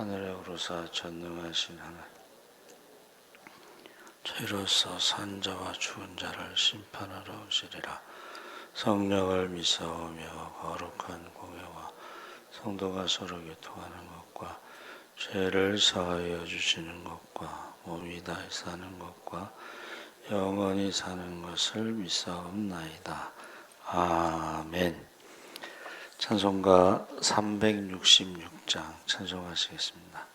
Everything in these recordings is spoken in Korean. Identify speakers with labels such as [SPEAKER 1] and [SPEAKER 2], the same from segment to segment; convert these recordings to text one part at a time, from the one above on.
[SPEAKER 1] 하늘에 오르사 전능하신 하나님 저희로서 산자와 죽은 자를 심판하러 오시리라 성령을 믿사오며 거룩한 공회와 성도가 서로 교통하는 것과 죄를 사하여 주시는 것과 몸이 다히 사는 것과 영원히 사는 것을 믿사옵나이다. 아멘. 찬송가 366장 찬송하시겠습니다.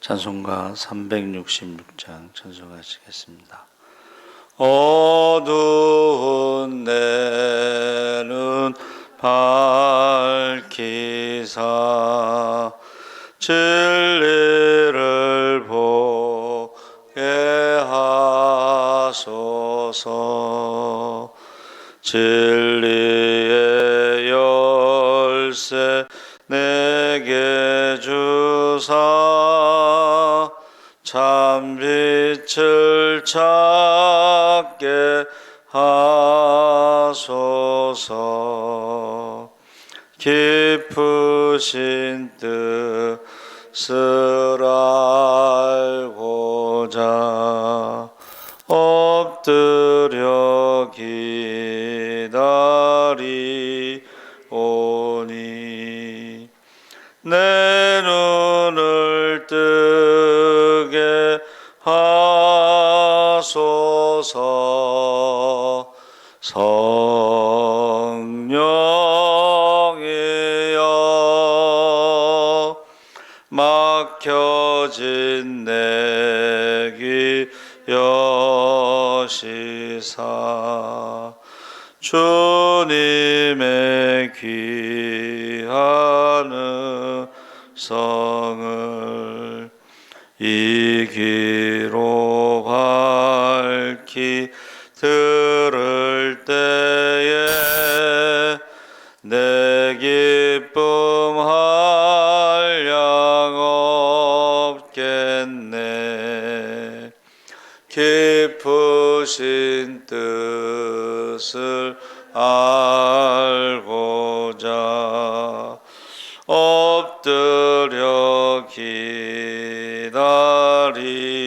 [SPEAKER 1] 찬송가 366장 찬송하시겠습니다. 어두운 내는 밝히사 진리를 보게 하소서. 진리 막혀진 내귀 여시사 주님의 귀한 성을 이귀 기다리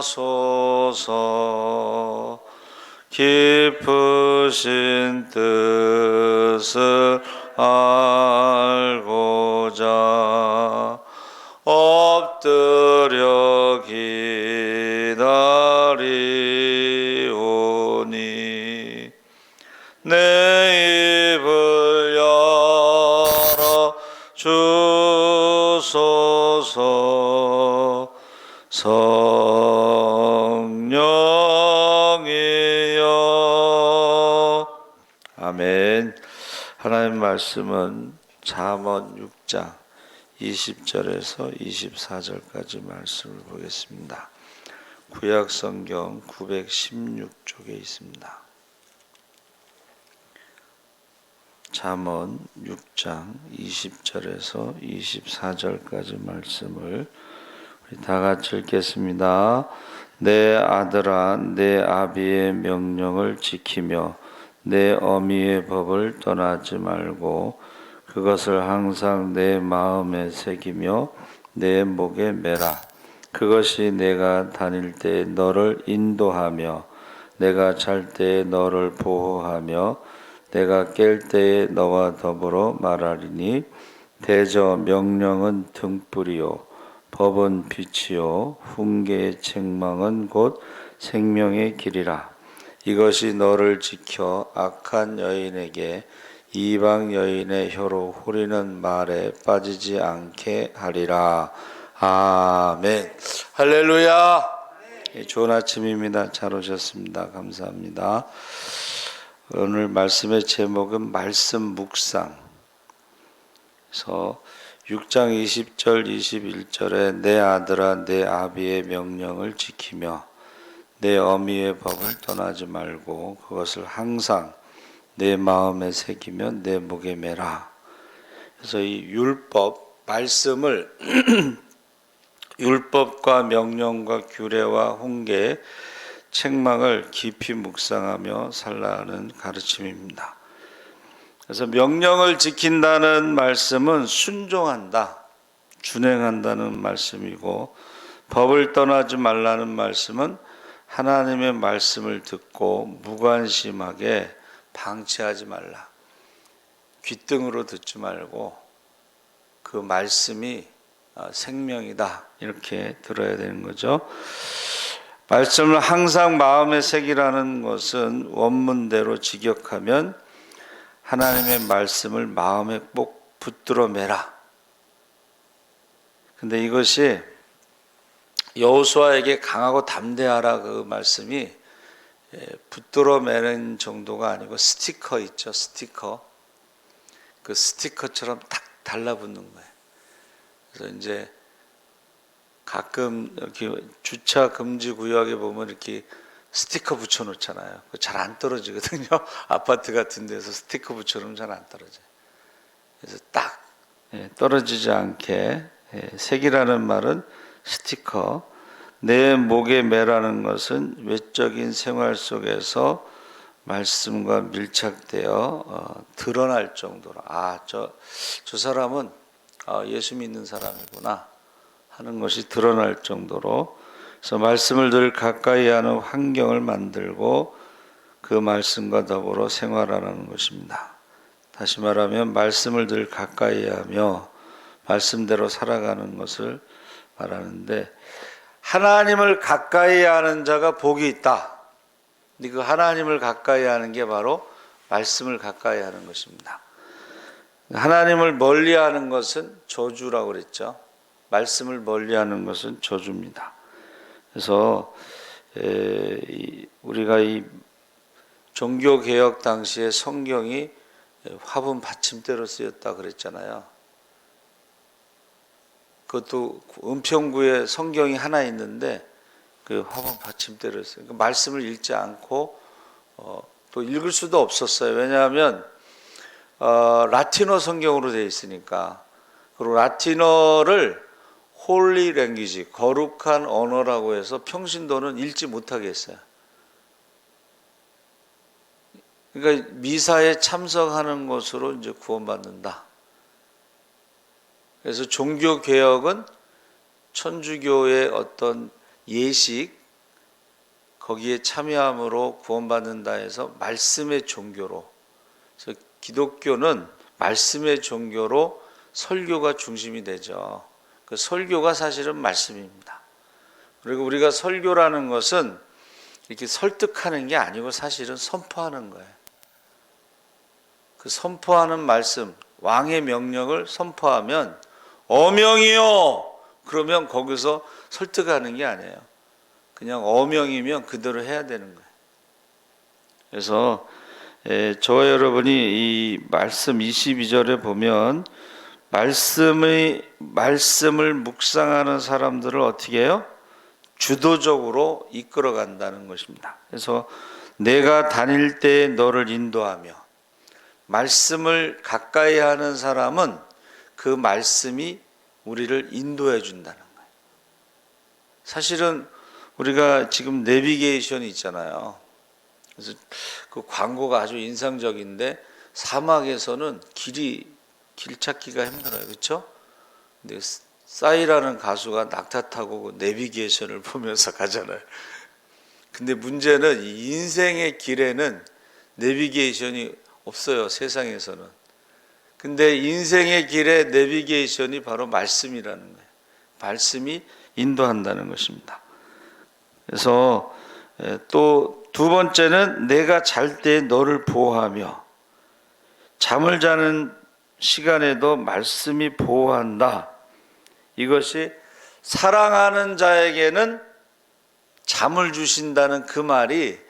[SPEAKER 1] 하소서. 깊으신 뜻을 알 말씀은 잠언 6장 20절에서 24절까지 말씀을 보겠습니다. 구약 성경 916쪽에 있습니다. 잠언 6장 20절에서 24절까지 말씀을 다 같이 읽겠습니다. 내 아들아 내 아비의 명령을 지키며 내 어미의 법을 떠나지 말고 그것을 항상 내 마음에 새기며 내 목에 매라. 그것이 내가 다닐 때 너를 인도하며 내가 잘 때에 너를 보호하며 내가 깰 때에 너와 더불어 말하리니 대저 명령은 등불이요 법은 빛이요 훈계의 책망은 곧 생명의 길이라 이것이 너를 지켜 악한 여인에게 이방 여인의 혀로 후리는 말에 빠지지 않게 하리라. 아멘. 할렐루야. 예, 좋은 아침입니다. 잘 오셨습니다. 감사합니다. 오늘 말씀의 제목은 말씀 묵상 그래서 6장 20절 21절에 내 아들아 내 아비의 명령을 지키며 내 어미의 법을 떠나지 말고 그것을 항상 내 마음에 새기며 내 목에 매라. 그래서 이 율법 말씀을 율법과 명령과 규례와 훈계 책망을 깊이 묵상하며 살라는 가르침입니다. 그래서 명령을 지킨다는 말씀은 순종한다, 준행한다는 말씀이고 법을 떠나지 말라는 말씀은 하나님의 말씀을 듣고 무관심하게 방치하지 말라. 귓등으로 듣지 말고 그 말씀이 어, 생명이다. 이렇게 들어야 되는 거죠. 말씀을 항상 마음에 새기라는 것은 원문대로 직역하면 하나님의 말씀을 마음에 꼭 붙들어 매라. 근데 이것이 여호수아에게 강하고 담대하라 그 말씀이 예, 붙들어 매는 정도가 아니고 스티커 있죠 스티커 그 스티커처럼 딱 달라붙는 거예요. 그래서 이제 가끔 이렇게 주차 금지 구역에 보면 이렇게 스티커 붙여놓잖아요. 잘 안 떨어지거든요. 아파트 같은 데서 스티커 붙여놓으면 잘 안 떨어져요. 그래서 딱 예, 떨어지지 않게 예, 색이라는 말은 스티커. 내 목에 매라는 것은 외적인 생활 속에서 말씀과 밀착되어 어, 드러날 정도로 아 저 저 사람은 어, 예수 믿는 사람이구나 하는 것이 드러날 정도로 그래서 말씀을 늘 가까이 하는 환경을 만들고 그 말씀과 더불어 생활하라는 것입니다. 다시 말하면 말씀을 늘 가까이 하며 말씀대로 살아가는 것을 말하는데 하나님을 가까이 하는 자가 복이 있다. 근데 그 하나님을 가까이 하는 게 바로 말씀을 가까이 하는 것입니다. 하나님을 멀리 하는 것은 저주라고 그랬죠. 말씀을 멀리 하는 것은 저주입니다. 그래서 우리가 이 종교 개혁 당시에 성경이 화분 받침대로 쓰였다 그랬잖아요. 그것도 은평구에 성경이 하나 있는데 그 화분 받침대로 써요. 그 말씀을 읽지 않고 어, 또 읽을 수도 없었어요. 왜냐하면 어, 라틴어 성경으로 되어 있으니까 그리고 라틴어를 홀리 랭귀지 거룩한 언어라고 해서 평신도는 읽지 못하게 했어요. 그러니까 미사에 참석하는 것으로 이제 구원받는다. 그래서 종교 개혁은 천주교의 어떤 예식 거기에 참여함으로 구원받는다 해서 말씀의 종교로 그래서 기독교는 말씀의 종교로 설교가 중심이 되죠. 그 설교가 사실은 말씀입니다. 그리고 우리가 설교라는 것은 이렇게 설득하는 게 아니고 사실은 선포하는 거예요. 그 선포하는 말씀, 왕의 명령을 선포하면 어명이요! 그러면 거기서 설득하는 게 아니에요. 그냥 어명이면 그대로 해야 되는 거예요. 그래서 저와 여러분이 이 말씀 22절에 보면 말씀의 말씀을 묵상하는 사람들을 어떻게 해요? 주도적으로 이끌어 간다는 것입니다. 그래서 내가 다닐 때 너를 인도하며 말씀을 가까이 하는 사람은 그 말씀이 우리를 인도해 준다는 거예요. 사실은 우리가 지금 내비게이션이 있잖아요. 그래서 그 광고가 아주 인상적인데 사막에서는 길이 길 찾기가 힘들어요. 그렇죠? 근데 싸이라는 가수가 낙타 타고 그 내비게이션을 보면서 가잖아요. 근데 문제는 이 인생의 길에는 내비게이션이 없어요. 세상에서는. 근데 인생의 길에 내비게이션이 바로 말씀이라는 거예요. 말씀이 인도한다는 것입니다. 그래서 또 두 번째는 내가 잘 때 너를 보호하며 잠을 자는 시간에도 말씀이 보호한다. 이것이 사랑하는 자에게는 잠을 주신다는 그 말이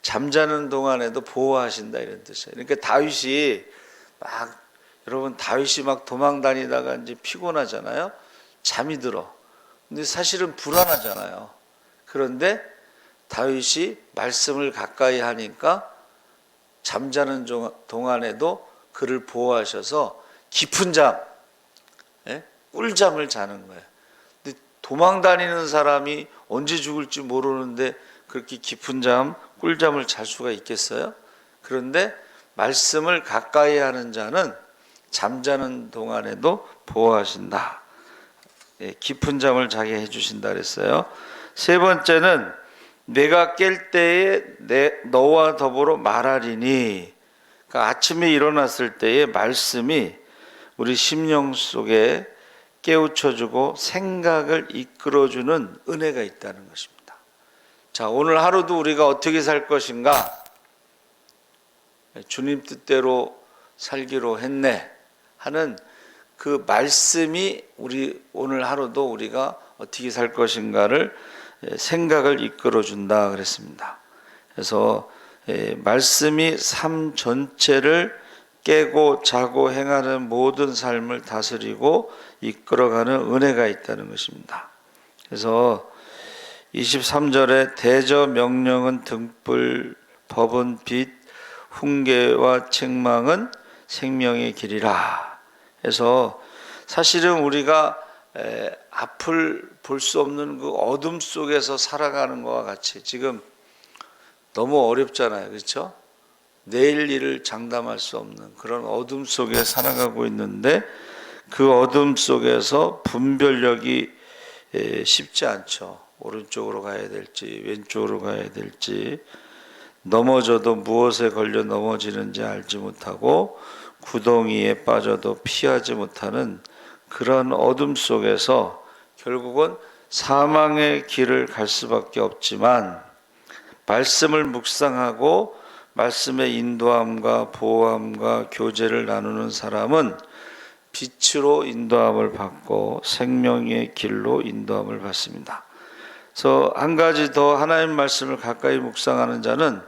[SPEAKER 1] 잠자는 동안에도 보호하신다 이런 뜻이에요. 그러니까 다윗이 막 여러분 다윗이 막 도망 다니다가 이제 피곤하잖아요. 잠이 들어. 근데 사실은 불안하잖아요. 그런데 다윗이 말씀을 가까이 하니까 잠자는 동안에도 그를 보호하셔서 깊은 잠, 예? 꿀잠을 자는 거예요. 근데 도망 다니는 사람이 언제 죽을지 모르는데 그렇게 깊은 잠, 꿀잠을 잘 수가 있겠어요? 그런데 말씀을 가까이 하는 자는 잠자는 동안에도 보호하신다. 예, 깊은 잠을 자게 해주신다 그랬어요. 세 번째는 내가 깰 때에 내, 너와 더불어 말하리니 그러니까 아침에 일어났을 때에 말씀이 우리 심령 속에 깨우쳐주고 생각을 이끌어주는 은혜가 있다는 것입니다. 자, 오늘 하루도 우리가 어떻게 살 것인가? 주님 뜻대로 살기로 했네 하는 그 말씀이 우리 오늘 하루도 우리가 어떻게 살 것인가를 생각을 이끌어 준다 그랬습니다. 그래서 말씀이 삶 전체를 깨고 자고 행하는 모든 삶을 다스리고 이끌어가는 은혜가 있다는 것입니다. 그래서 23절에 대저 명령은 등불 법은 빛 훈계와 책망은 생명의 길이라 해서 사실은 우리가 앞을 볼 수 없는 그 어둠 속에서 살아가는 것과 같이 지금 너무 어렵잖아요. 그렇죠? 내일 일을 장담할 수 없는 그런 어둠 속에 살아가고 있는데 그 어둠 속에서 분별력이 쉽지 않죠. 오른쪽으로 가야 될지 왼쪽으로 가야 될지 넘어져도 무엇에 걸려 넘어지는지 알지 못하고 구덩이에 빠져도 피하지 못하는 그런 어둠 속에서 결국은 사망의 길을 갈 수밖에 없지만 말씀을 묵상하고 말씀의 인도함과 보호함과 교제를 나누는 사람은 빛으로 인도함을 받고 생명의 길로 인도함을 받습니다. 그래서 한 가지 더 하나님 말씀을 가까이 묵상하는 자는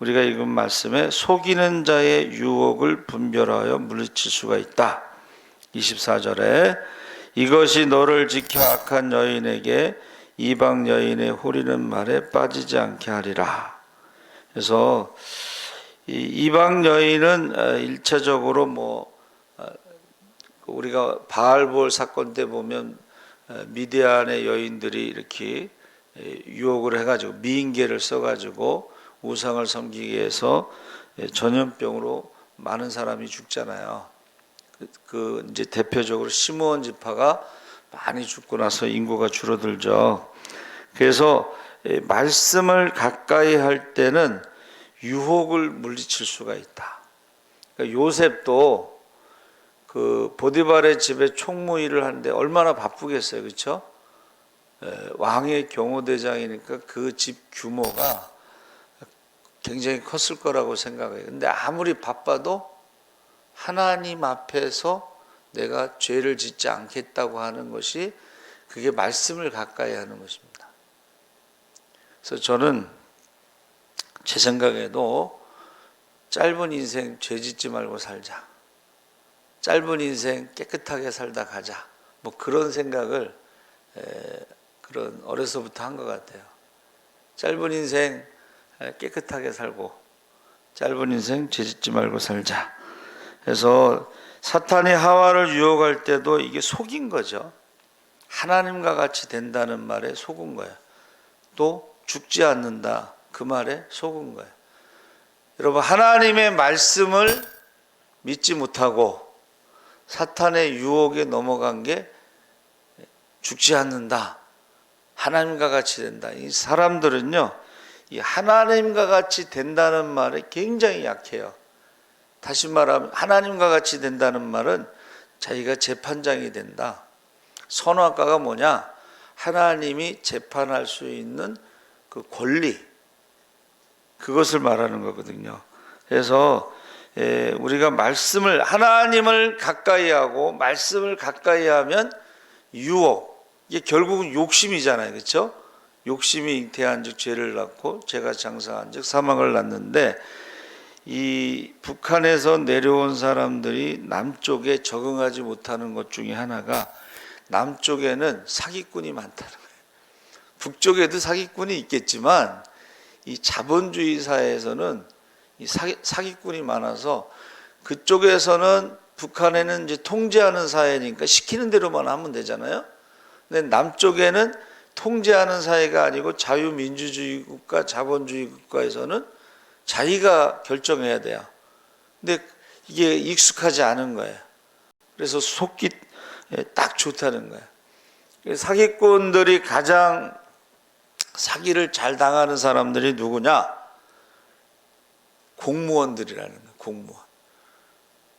[SPEAKER 1] 우리가 읽은 말씀에 속이는 자의 유혹을 분별하여 물리칠 수가 있다. 24절에 이것이 너를 지켜 악한 여인에게 이방 여인의 호리는 말에 빠지지 않게 하리라. 그래서 이방 여인은 어, 일차적으로 뭐 어, 우리가 바알볼 사건 때 보면 어, 미디안의 여인들이 이렇게 유혹을 해가지고 미인계를 써가지고 우상을 섬기기 위해서 전염병으로 많은 사람이 죽잖아요. 그, 그 이제 대표적으로 시므온 지파가 많이 죽고 나서 인구가 줄어들죠. 그래서 말씀을 가까이 할 때는 유혹을 물리칠 수가 있다. 그러니까 요셉도 그 보디발의 집에 총무 일을 하는데 얼마나 바쁘겠어요, 그렇죠? 왕의 경호대장이니까 그 집 규모가 굉장히 컸을 거라고 생각해요. 근데 아무리 바빠도 하나님 앞에서 내가 죄를 짓지 않겠다고 하는 것이 그게 말씀을 가까이 하는 것입니다. 그래서 저는 제 생각에도 짧은 인생 죄 짓지 말고 살자. 짧은 인생 깨끗하게 살다 가자. 뭐 그런 생각을 그런 어려서부터 한 것 같아요. 짧은 인생 깨끗하게 살고 짧은 인생 죄 짓지 말고 살자. 그래서 사탄이 하와를 유혹할 때도 이게 속인 거죠. 하나님과 같이 된다는 말에 속은 거예요. 또 죽지 않는다 그 말에 속은 거예요. 여러분 하나님의 말씀을 믿지 못하고 사탄의 유혹에 넘어간 게 죽지 않는다. 하나님과 같이 된다. 이 사람들은요, 이 하나님과 같이 된다는 말에 굉장히 약해요. 다시 말하면 하나님과 같이 된다는 말은 자기가 재판장이 된다. 선악과가 뭐냐? 하나님이 재판할 수 있는 그 권리, 그것을 말하는 거거든요. 그래서 예, 우리가 말씀을 하나님을 가까이 하고 말씀을 가까이 하면 유혹 이게 결국은 욕심이잖아요. 그렇죠? 욕심이 잉태한즉 죄를 낳고 죄가 장사한즉 사망을 낳는데 이 북한에서 내려온 사람들이 남쪽에 적응하지 못하는 것 중에 하나가 남쪽에는 사기꾼이 많다는 거예요. 북쪽에도 사기꾼이 있겠지만 이 자본주의 사회에서는 이 사기, 사기꾼이 많아서 그쪽에서는 북한에는 이제 통제하는 사회니까 시키는 대로만 하면 되잖아요. 근데 남쪽에는 통제하는 사회가 아니고 자유민주주의 국가, 자본주의 국가에서는 자기가 결정해야 돼요. 근데 이게 익숙하지 않은 거예요. 그래서 속기 예, 딱 좋다는 거예요. 사기꾼들이 가장 사기를 잘 당하는 사람들이 누구냐? 공무원들이라는 거예요. 공무원.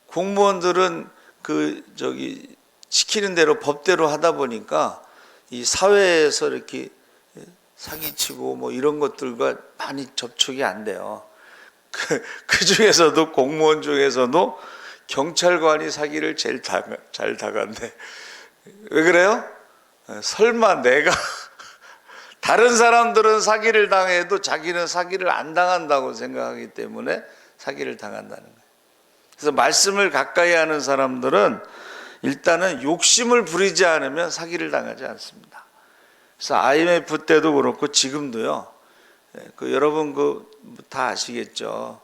[SPEAKER 1] 공무원들은 그 저기 시키는 대로 법대로 하다 보니까 이 사회에서 이렇게 사기치고 뭐 이런 것들과 많이 접촉이 안 돼요. 그, 그 중에서도 공무원 중에서도 경찰관이 사기를 제일 다, 잘 당한대. 왜 그래요? 설마 내가 다른 사람들은 사기를 당해도 자기는 사기를 안 당한다고 생각하기 때문에 사기를 당한다는 거예요. 그래서 말씀을 가까이 하는 사람들은 일단은 욕심을 부리지 않으면 사기를 당하지 않습니다. 그래서 IMF 때도 그렇고 지금도요. 그 여러분 그 다 아시겠죠.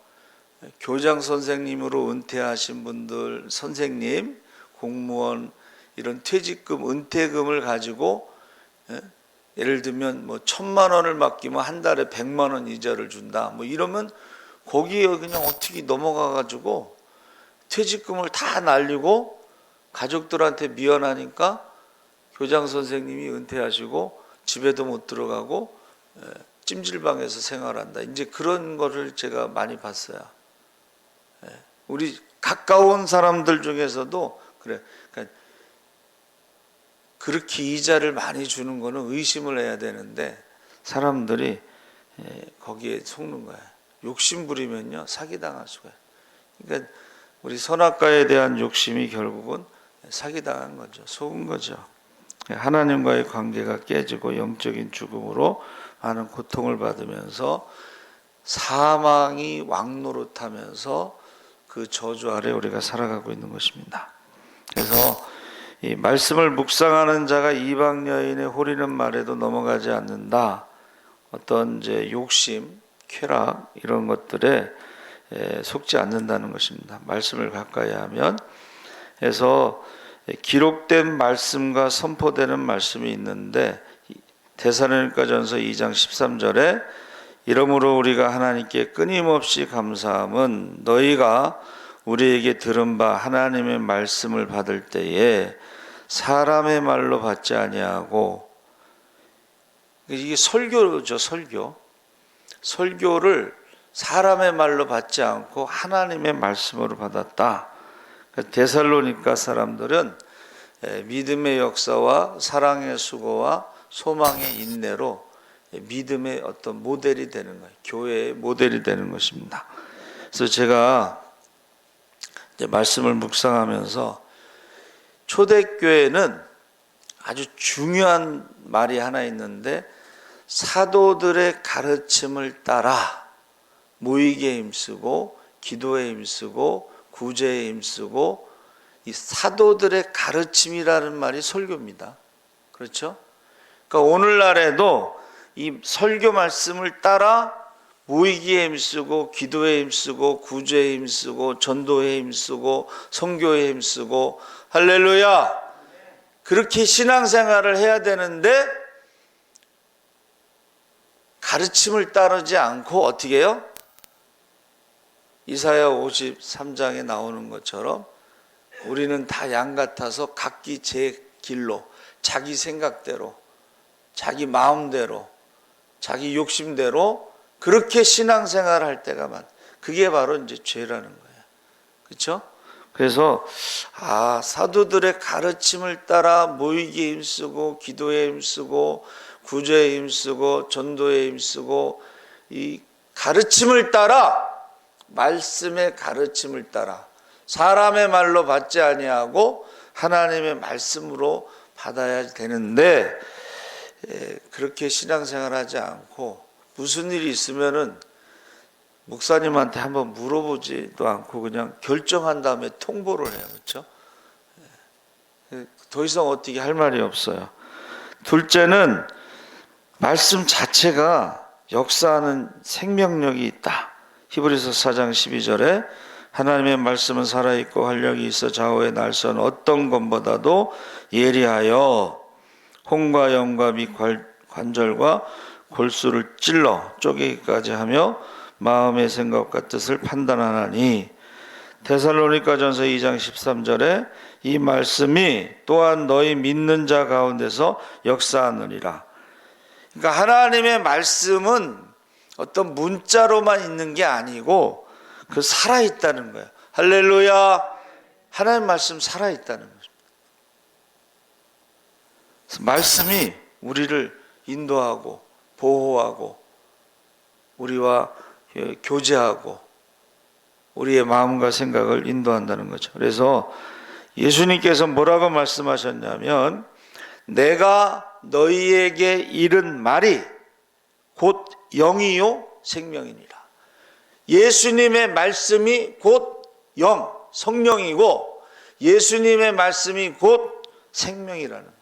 [SPEAKER 1] 교장 선생님으로 은퇴하신 분들, 선생님, 공무원 이런 퇴직금, 은퇴금을 가지고 예? 예를 들면 뭐 천만 원을 맡기면 한 달에 백만 원 이자를 준다. 뭐 이러면 거기에 그냥 어떻게 넘어가 가지고 퇴직금을 다 날리고 가족들한테 미안하니까 교장 선생님이 은퇴하시고 집에도 못 들어가고 예, 찜질방에서 생활한다. 이제 그런 거를 제가 많이 봤어요. 예, 우리 가까운 사람들 중에서도 그래. 그러니까 그렇게 이자를 많이 주는 거는 의심을 해야 되는데 사람들이 예, 거기에 속는 거야. 욕심 부리면요 사기 당할 수가. 있어요. 그러니까 우리 선악과에 대한 욕심이 결국은 사기 당한 거죠. 속은 거죠. 하나님과의 관계가 깨지고 영적인 죽음으로 많은 고통을 받으면서 사망이 왕노릇하면서 그 저주 아래 우리가 살아가고 있는 것입니다. 그래서 이 말씀을 묵상하는 자가 이방 여인의 호리는 말에도 넘어가지 않는다. 어떤 이제 욕심, 쾌락 이런 것들에 에, 속지 않는다는 것입니다. 말씀을 가까이 하면 그래서 기록된 말씀과 선포되는 말씀이 있는데 대사로니가전서 2장 13절에 이러므로 우리가 하나님께 끊임없이 감사함은 너희가 우리에게 들은 바 하나님의 말씀을 받을 때에 사람의 말로 받지 아니하고 이게 설교죠 설교 설교를 사람의 말로 받지 않고 하나님의 말씀으로 받았다. 데살로니가 사람들은 믿음의 역사와 사랑의 수고와 소망의 인내로 믿음의 어떤 모델이 되는 거예요. 교회의 모델이 되는 것입니다. 그래서 제가 말씀을 묵상하면서 초대교회는 아주 중요한 말이 하나 있는데 사도들의 가르침을 따라 모이게 힘쓰고 기도에 힘쓰고 구제에 힘쓰고 이 사도들의 가르침이라는 말이 설교입니다. 그렇죠? 그러니까 오늘날에도 이 설교 말씀을 따라 모이기에 힘쓰고 기도에 힘쓰고 구제에 힘쓰고 전도에 힘쓰고 선교에 힘쓰고 할렐루야 그렇게 신앙생활을 해야 되는데 가르침을 따르지 않고 어떻게 해요? 이사야 53장에 나오는 것처럼 우리는 다 양 같아서 각기 제 길로 자기 생각대로 자기 마음대로 자기 욕심대로 그렇게 신앙생활을 할 때가 많. 그게 바로 이제 죄라는 거예요. 그렇죠? 그래서 아 사도들의 가르침을 따라 모이기에 힘쓰고 기도에 힘쓰고 구제에 힘쓰고 전도에 힘쓰고 이 가르침을 따라 말씀의 가르침을 따라 사람의 말로 받지 아니하고 하나님의 말씀으로 받아야 되는데 에, 그렇게 신앙생활하지 않고 무슨 일이 있으면은 목사님한테 한번 물어보지도 않고 그냥 결정한 다음에 통보를 해요, 그렇죠? 더 이상 어떻게 할 말이 없어요. 둘째는 말씀 자체가 역사하는 생명력이 있다. 히브리서 4장 12절에 하나님의 말씀은 살아있고 활력이 있어 좌우의 날선 어떤 것보다도 예리하여 홍과 영과 및 관절과 골수를 찔러 쪼개기까지 하며 마음의 생각과 뜻을 판단하나니 데살로니가전서 2장 13절에 이 말씀이 또한 너희 믿는 자 가운데서 역사하느니라. 그러니까 하나님의 말씀은 어떤 문자로만 있는 게 아니고 그 살아 있다는 거예요. 할렐루야. 하나님 말씀 살아 있다는 거죠. 말씀이 우리를 인도하고 보호하고 우리와 교제하고 우리의 마음과 생각을 인도한다는 거죠. 그래서 예수님께서 뭐라고 말씀하셨냐면 내가 너희에게 이른 말이 곧 영이요 생명이니라. 예수님의 말씀이 곧 영, 성령이고 예수님의 말씀이 곧 생명이라는 거예요.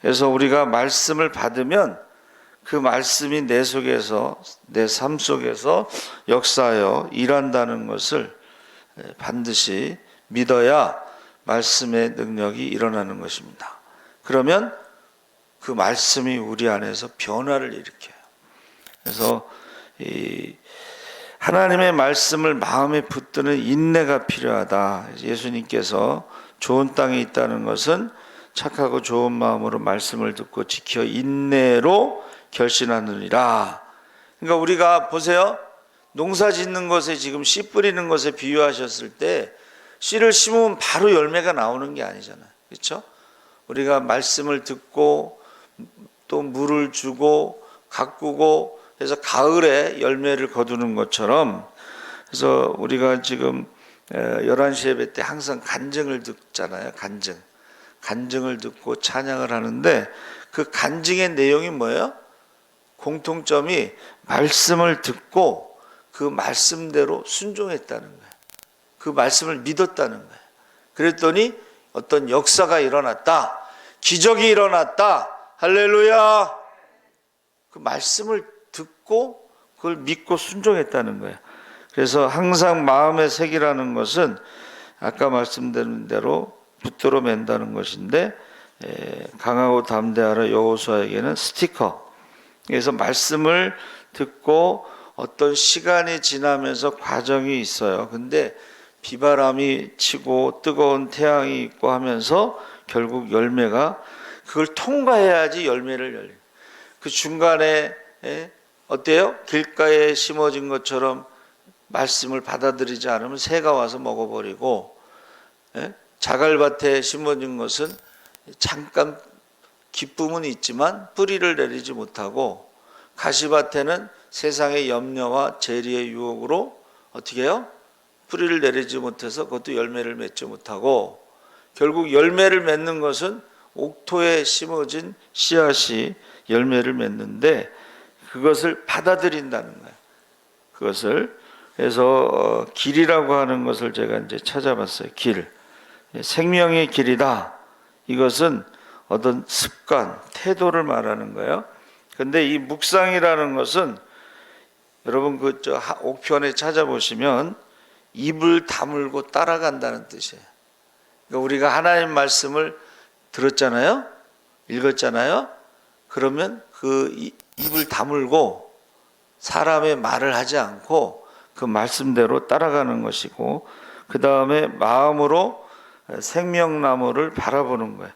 [SPEAKER 1] 그래서 우리가 말씀을 받으면 그 말씀이 내 속에서 내 삶 속에서 역사하여 일한다는 것을 반드시 믿어야 말씀의 능력이 일어나는 것입니다. 그러면 그 말씀이 우리 안에서 변화를 일으켜요. 그래서 이 하나님의 말씀을 마음에 붙드는 인내가 필요하다. 예수님께서 좋은 땅에 있다는 것은 착하고 좋은 마음으로 말씀을 듣고 지켜 인내로 결신하느니라. 그러니까 우리가 보세요. 농사 짓는 것에 지금 씨 뿌리는 것에 비유하셨을 때 씨를 심으면 바로 열매가 나오는 게 아니잖아요. 그렇죠? 우리가 말씀을 듣고 또 물을 주고 가꾸고 해서 가을에 열매를 거두는 것처럼 그래서 우리가 지금 11시 예배 때 항상 간증을 듣잖아요. 간증. 간증을 듣고 찬양을 하는데 그 간증의 내용이 뭐예요? 공통점이 말씀을 듣고 그 말씀대로 순종했다는 거예요. 그 말씀을 믿었다는 거예요. 그랬더니 어떤 역사가 일어났다. 기적이 일어났다. 할렐루야. 그 말씀을 듣고 그걸 믿고 순종했다는 거예요. 그래서 항상 마음의 색이라는 것은 아까 말씀드린 대로 붙들어 맨다는 것인데 강하고 담대하라 여호수아에게는 스티커. 그래서 말씀을 듣고 어떤 시간이 지나면서 과정이 있어요. 근데 비바람이 치고 뜨거운 태양이 있고 하면서 결국 열매가 그걸 통과해야지 열매를 열려. 그 중간에 어때요? 길가에 심어진 것처럼 말씀을 받아들이지 않으면 새가 와서 먹어버리고 자갈밭에 심어진 것은 잠깐 기쁨은 있지만 뿌리를 내리지 못하고 가시밭에는 세상의 염려와 재리의 유혹으로 어떻게 해요? 뿌리를 내리지 못해서 그것도 열매를 맺지 못하고 결국 열매를 맺는 것은 옥토에 심어진 씨앗이 열매를 맺는데 그것을 받아들인다는 거예요. 그것을 그래서 어, 길이라고 하는 것을 제가 이제 찾아봤어요. 길. 생명의 길이다. 이것은 어떤 습관, 태도를 말하는 거예요. 근데 이 묵상이라는 것은 여러분 그 저 옥편에 찾아보시면 입을 다물고 따라간다는 뜻이에요. 그러니까 우리가 하나님 말씀을 들었잖아요, 읽었잖아요. 그러면 그 이- 입을 다물고 사람의 말을 하지 않고 그 말씀대로 따라가는 것이고 그 다음에 마음으로 생명나무를 바라보는 거예요.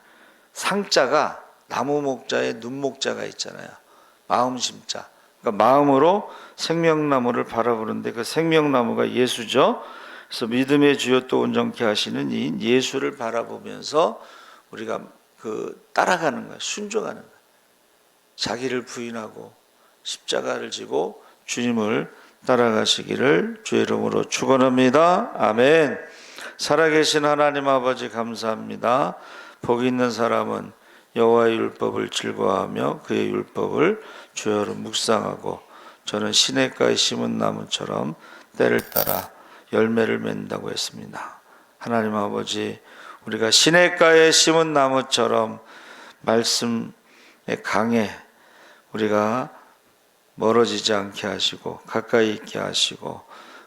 [SPEAKER 1] 상자가 나무 목자에 눈 목자가 있잖아요. 마음 심자. 그러니까 마음으로 생명나무를 바라보는데 그 생명나무가 예수죠. 그래서 믿음의 주여 또 온전케 하시는 이 예수를 바라보면서 우리가 그 따라가는 거예요. 순종하는 거예요. 자기를 부인하고 십자가를 지고 주님을 따라가시기를 주의 이름으로 축원합니다. 아멘. 살아계신 하나님 아버지 감사합니다. 복 있는 사람은 여호와의 율법을 즐거워하며 그의 율법을 주여로 묵상하고 저는 시냇가에 심은 나무처럼 때를 따라 열매를 맺는다고 했습니다. 하나님 아버지 우리가 시냇가에 심은 나무처럼 말씀의 강에 우리가 멀어지지 않게 하시고 가까이 있게 하시고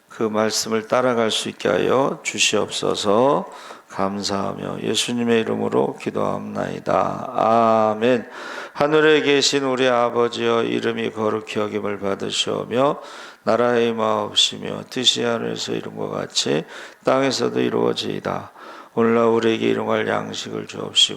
[SPEAKER 1] 그 말씀을 따라갈 수 있게 하여 주시옵소서 감사하며 예수님의 이름으로 기도합나이다. 아멘. 하늘에 계신 우리 아버지여 이름이 거룩히 여김을 받으시오며 나라의 마옵시며 뜻이 하늘에서 이룬 것 같이 땅에서도 이루어지이다. 오늘날 우리에게 일용할 양식을 주옵시고